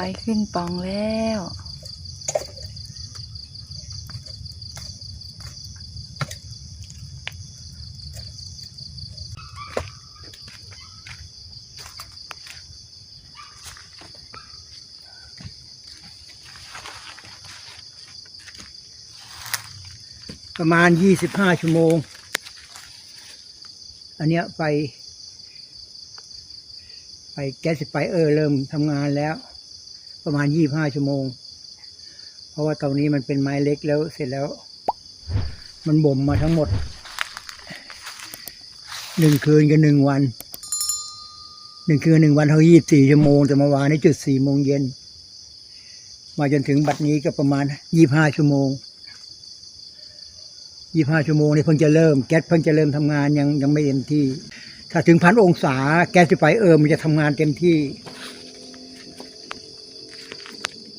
ไฟขึ้นปองแล้ว ประมาณยี่สิบห้าชั่วโมง อันเนี้ยไฟไฟแก๊สไฟเออร์เริ่มทำงานแล้ว ประมาณยี่บห้าชั่วโมง เพราะว่าตรงนี้มันเป็นไม้เล็กแล้วเสร็จแล้ว มันบ่มมาทั้งหมดหนึ่งคืนกับหนึ่งวันหนึ่งคืนหนึ่งวันเท่ายี่สี่ชั่วโมงแต่เมื่อวานนี้จุดสี่โมงเย็นมาจนถึงบัดนี้ก็ประมาณยี่ห้าชั่วโมงยี่ห้าชั่วโมงนี่เพิ่งจะเริ่มแก๊สเพิ่งจะเริ่มทำงานยังยังไม่เต็มที่ ถ้าถึงพันองศาแก๊สไฟเออมันจะทำงานเต็มที่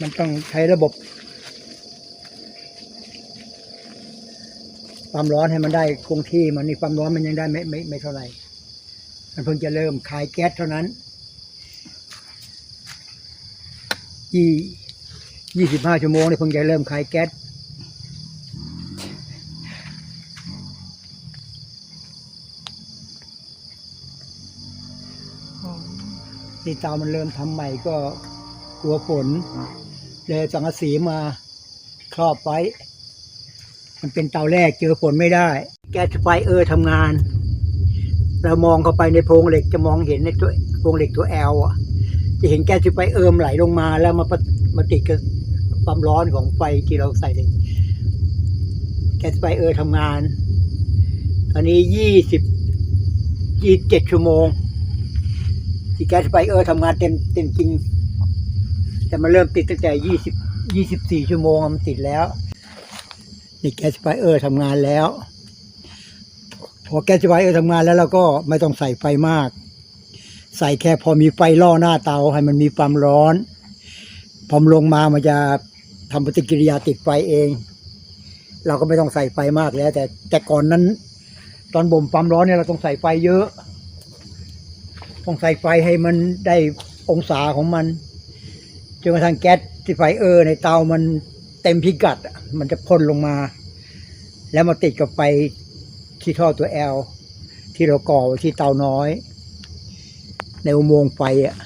มันต้องใช้ระบบความร้อนให้มันได้คงที่มันนี่ความร้อนมันยังได้ไม่ไม่ไม่เท่าไหร่ มันเพิ่งจะเริ่มขายแก๊สเท่านั้นยี่ยี่สิบห้าชั่วโมงนี่เพิ่งจะเริ่มขายแก๊สที่เตามันเริ่มทำใหม่ก็กลัวฝน เลยสังกะสีมาครอบไว้ มันเป็นเตาแรกเจอฝนไม่ได้ แก๊สไฟเออร์ทำงาน เรามองเข้าไปในโพรงเหล็กจะมองเห็นในตัวโพรงเหล็กตัวแอลอะ จะเห็นแก๊สไฟเออร์มไหลลงมาแล้วมาปมาติดกับความร้อนของไฟที่เราใส่เลยแก๊สไฟเออร์ทำงาน ตอนนี้ยี่สิบยี่เจ็ดชั่วโมงที่แก๊สไฟเออร์ทำงานเต็มเต็มจริง แต่มันเริ่มติดตั้งแต่ยี่สิบยี่สิบสี่ชั่วโมงมันติดแล้วนี่แก๊สไฟเออร์ทำงานแล้ว พอแก๊สไฟเออร์ทำงานแล้วเราก็ไม่ต้องใส่ไฟมาก ใส่แค่พอมีไฟล่อหน้าเตาให้มันมีความร้อนพอมนลงมามันจะทำปฏิกิริยาติดไฟเอง เราก็ไม่ต้องใส่ไฟมากแล้ว แต่แต่ก่อนนั้น ตอนบ่มความร้อนเนี่ยเราต้องใส่ไฟเยอะ ต้องใส่ไฟให้มันได้องศาของมัน จนกระทั่งแก๊สที่ไฟเออร์ในเตามันเต็มพิกัด มันจะพ่นลงมา แล้วมาติดกับไฟที่ท่อตัวแอลที่เราก่อไว้ที่เตาน้อย ในอุโมงค์ไฟอะ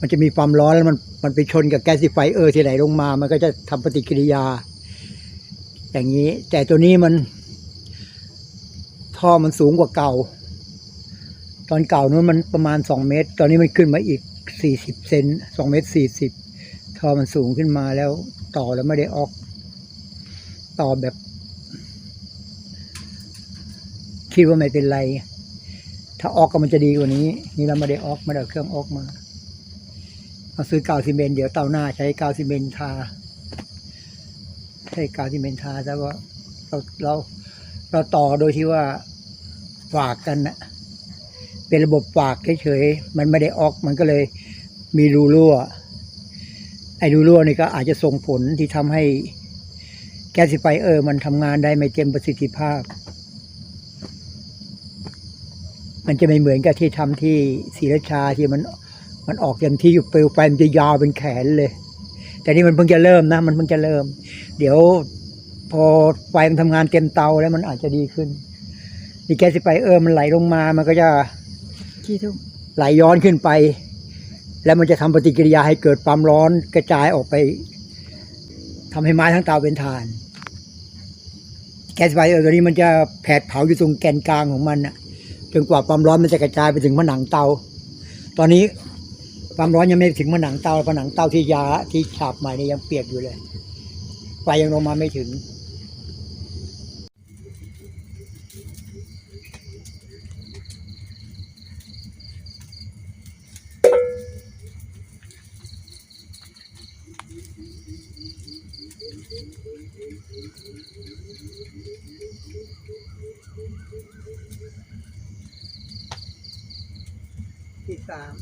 มันจะมีความร้อนแล้วมันมันไปชนกับแก๊สที่ไฟเออร์ที่ไหลลงมา มันก็จะทำปฏิกิริยา อย่างนี้ แต่ตัวนี้มัน ท่อมันสูงกว่าเก่า ตอนเก่านู้นมันประมาณสองเมตร ตอนนี้มันขึ้นมาอีก สี่สิบเซนสองเมตรสี่สิบทอมันสูงขึ้นมาแล้วต่อแล้วไม่ได้ออก ต่อแบบ คิดว่าไม่เป็นไร ถ้าออกก็มันจะดีกว่านี้ นี่เราไม่ได้ออกไม่ได้เอาเครื่องออกมาเอาซื้อกาวซีเมนต์เดี๋ยวเตาหน้าใช้กาวซีเมนต์ทาใช้กาวซีเมนต์ทาแต่ว่าเราเราเราต่อโดยที่ว่าฝากกันนะ เป็นระบบฝากเฉยๆ มันไม่ได้ออก มันก็เลยมีรูรั่ว ไอ้รูรั่วนี่ก็อาจจะส่งผลที่ทำให้แก๊สไฟเออร์มันทำงานได้ไม่เต็มประสิทธิภาพ มันจะไม่เหมือนกับที่ทำที่ศรีราชาที่มันมันออกเต็มที่อยู่เปลวไฟมันจะยาวเป็นแขนเลย แต่นี่มันเพิ่งจะเริ่มนะ มันเพิ่งจะเริ่ม เดี๋ยวพอไฟมันทำงานเต็มเตาแล้วมันอาจจะดีขึ้นนี่แก๊สไฟเออร์มันไหลลงมา มันก็จะ กี่ทุ่มไหลย้อนขึ้นไป แล้วมันจะทำปฏิกิริยาให้เกิดความร้อนกระจายออกไปทำให้ไม้ทั้งเตาเป็นถ่าน แก๊สไฟเออตัวนี้มันจะแผดเผาอยู่ตรงแกนกลางของมันน่ะจนกว่าความร้อนมันจะกระจายไปถึงผนังเตา ตอนนี้ความร้อนยังไม่ถึงผนังเตาผนังเตาที่ยาที่ฉาบใหม่เนี่ยยังเปียกอยู่เลยไฟยังลงมาไม่ถึง ที่สาม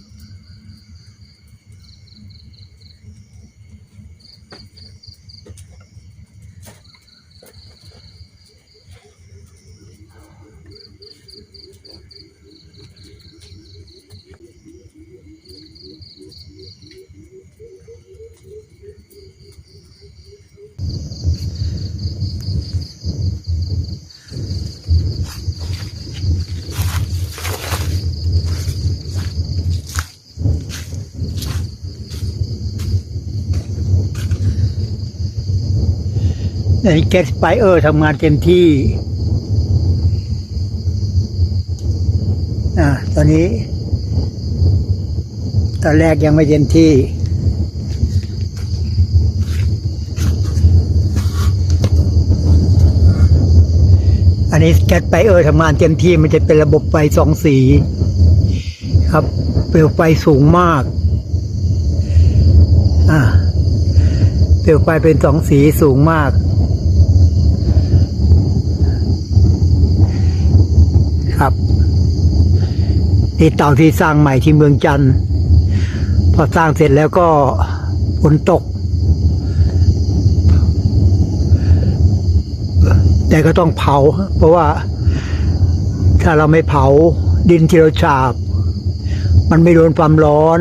ในแก๊สไฟเออร์ทำงานเต็มที่อ่าตอนนี้ตอนแรกยังไม่เต็มที่ อันนี้แก๊สไฟเออร์ทำงานเต็มที่มันจะเป็นระบบไฟสองสี ครับเปลวไฟสูงมาก อ่าเปลวไฟเป็นสองสีสูงมาก ครับ นี่เต่าที่สร้างใหม่ที่เมืองจันทร์พอสร้างเสร็จแล้วก็ฝนตก แต่ก็ต้องเผา เพราะว่าถ้าเราไม่เผาดินที่เราฉาบ มันไม่โดนความร้อน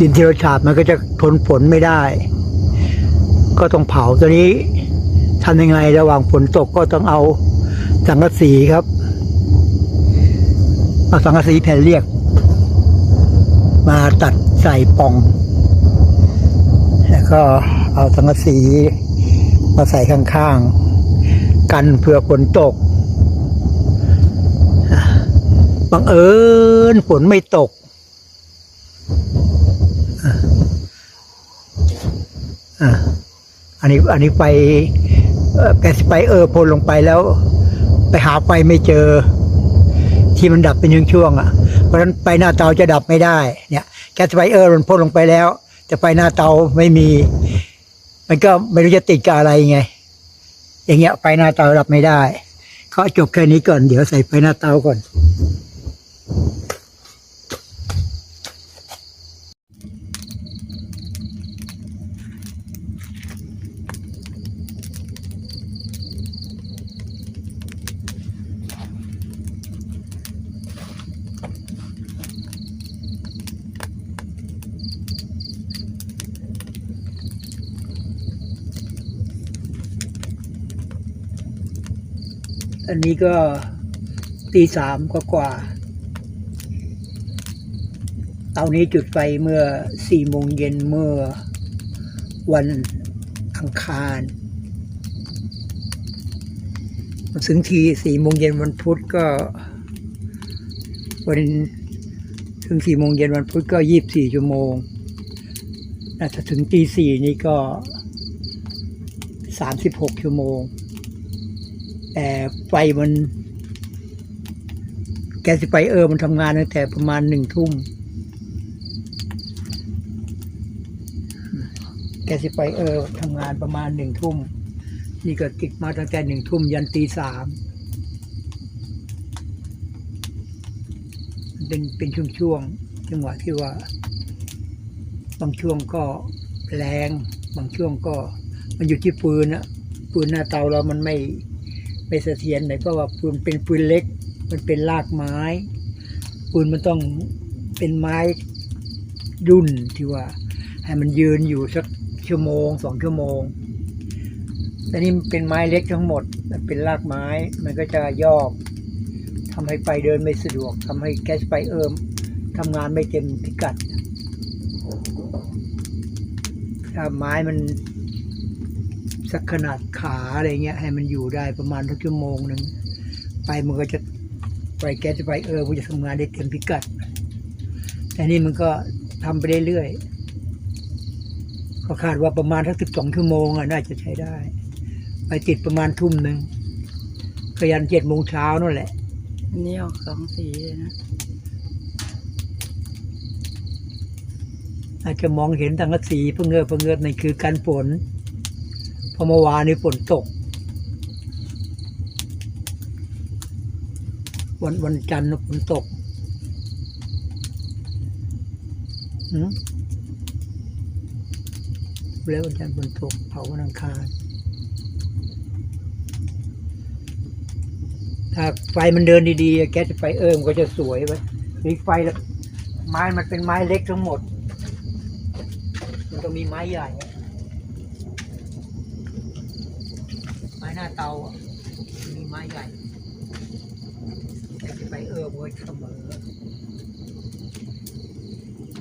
ดินที่เราฉาบมันก็จะทนฝนไม่ได้ ก็ต้องเผาตอนนี้ทำยังไงระหว่างฝนตกก็ต้องเอาสังกะสีครับ เอาสังกะสีแผ่นเรียก มาตัดใส่ป่อง แล้วก็เอาสังกะสีมาใส่ข้างๆ กันเผื่อฝนตกบังเอิญฝนไม่ตกอันนี้อันนี้ไฟเอ่อแกสไฟเออร์พ่นลงไปแล้ว ไปหาไฟไม่เจอ ที่มันดับเป็นช่วงๆอะ เพราะฉะนั้นไฟหน้าเตาจะดับไม่ได้เนี่ยแก๊สไฟเออร์มันพ่นลงไปแล้ว จะไฟหน้าเตาไม่มี มันก็ไม่รู้จะติดกับอะไรไง อย่างเงี้ยไฟหน้าเตาดับไม่ได้เขาจบแค่นี้ก่อนเดี๋ยวใส่ไฟหน้าเตาก่อน อันนี้ก็ตีสามกว่า เตานี้จุดไฟเมื่อสี่โมงเย็นเมื่อวันอังคารถึงทีสี่โมงเย็นวันพุธก็วันถึงสี่โมงเย็นวันพุธก็ยี่บสี่ชั่วโมงแต่ถ้าถึงตีสี่นี่ก็สามสิบหกชั่วโมง แต่ไฟมันแก๊สไฟเออร์มันทำงานตั้งแต่ประมาณหนึ่งทุ่มแก๊สไฟเออร์ทำงานประมาณหนึ่งทุ่ม นี่ก็ติดมาตั้งแต่หนึ่งทุ่มยันตีสามเป็นเป็นช่วงๆจังหวะที่ว่า บางช่วงก็แรง บางช่วงก็ มันอยู่ที่ปืนอะปืนหน้าเตาเรามันไม่ ไม่เสถียรไหนเพราะว่าปืนเป็นปืนเล็ก มันเป็นรากไม้ ปืนมันต้องเป็นไม้รุ่นที่ว่า ให้มันยืนอยู่สักชั่วโมงสองชั่วโมงแต่นี่เป็นไม้เล็กทั้งหมด มันเป็นรากไม้ มันก็จะยอกทำให้ไฟเดินไม่สะดวกทำให้แก๊สไฟเอิมทำงานไม่เต็มพิกัดถ้าไม้มัน สักขนาดขาอะไรเงี้ยให้มันอยู่ได้ประมาณสักชั่วโมงหนึ่งไฟมันก็จะไฟแก๊สไฟเออมันจะทำงานได้เต็มพิกัด แต่นี่มันก็ทำไปเรื่อยๆก็คาดว่าประมาณสักสิบสองชั่วโมงอะน่าจะใช้ได้ ไปติดประมาณทุ่มหนึ่งก็ยันเจ็ดโมงเช้านั่นแหละอันนี้ออกสองสีเลยนะอาจจะมองเห็นสังกะสีเพื่อเงือเพื่อเงือนั่นคือการฝนเพอเมื่อวานนี้ฝนตก วันวันจันทร์ฝนตกแล้ววันจันทร์ฝนตก เผาวันอังคารถ้าไฟมันเดินดีๆ แก๊สไฟเอิมก็จะสวยไว้มีไฟแล้วไม้มันเป็นไม้เล็กทั้งหมด มันต้องมีไม้ใหญ่ ไม้ หน้าเตาอะมีไม้ใหญ่แต่ไปเออเว้ยเสมอ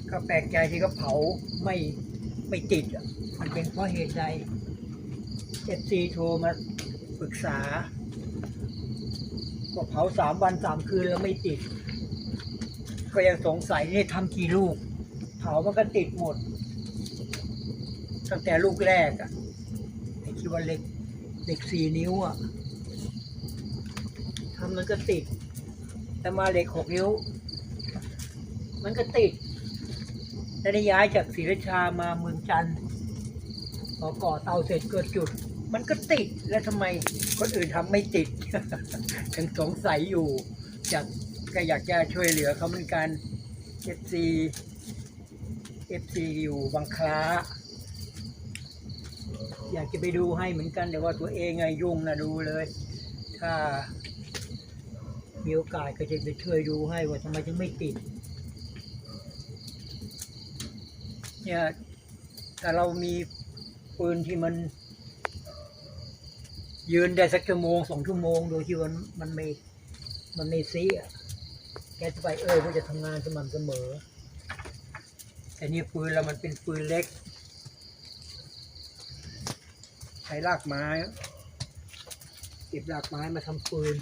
ก็แปลกใจที่เขาเผาไม่ไม่ติดอะมันเป็นเพราะเหตุใดเอฟซีโทรมาปรึกษาก็เผาสามวันสามคืนแล้วไม่ติด ก็ยังสงสัยนี่ทำกี่ลูก เผามันก็ติดหมด ตั้งแต่ลูกแรกอะไอ้คิว่าเล็ก เหล็กสี่นิ้วอะทำมันก็ติด แต่มาเหล็กหกนิ้ว มันก็ติดแล้วได้ย้ายจากศรีราชามาเมืองจันทร์พอก่อเตาเสร็จเกิดจุด มันก็ติดแล้วทำไมคนอื่นทำไม่ติดยังสงสัยอยู่อยากก็อยากจะช่วยเหลือเขาเหมือนกันเอฟซีเอฟซีอยู่บางคล้า อยากจะไปดูให้เหมือนกันแต่ว่าตัวเองไงยุ่งนะดูเลย ถ้ามีโอกาสก็จะไปช่วยดูให้ว่าทำไมถึงไม่ติด เนี่ยถ้าเรามีปืนที่มัน ยืนได้สักชั่วโมงสองชั่วโมงโดยที่มันมันไม่มันไม่ซีอะแกจะไปเอ้ยว่าจะทำงานสม่ำเสมอ แต่นี่ปืนเรามันเป็นปืนเล็ก ใช้รากไม้ เก็บรากไม้มาทำปืน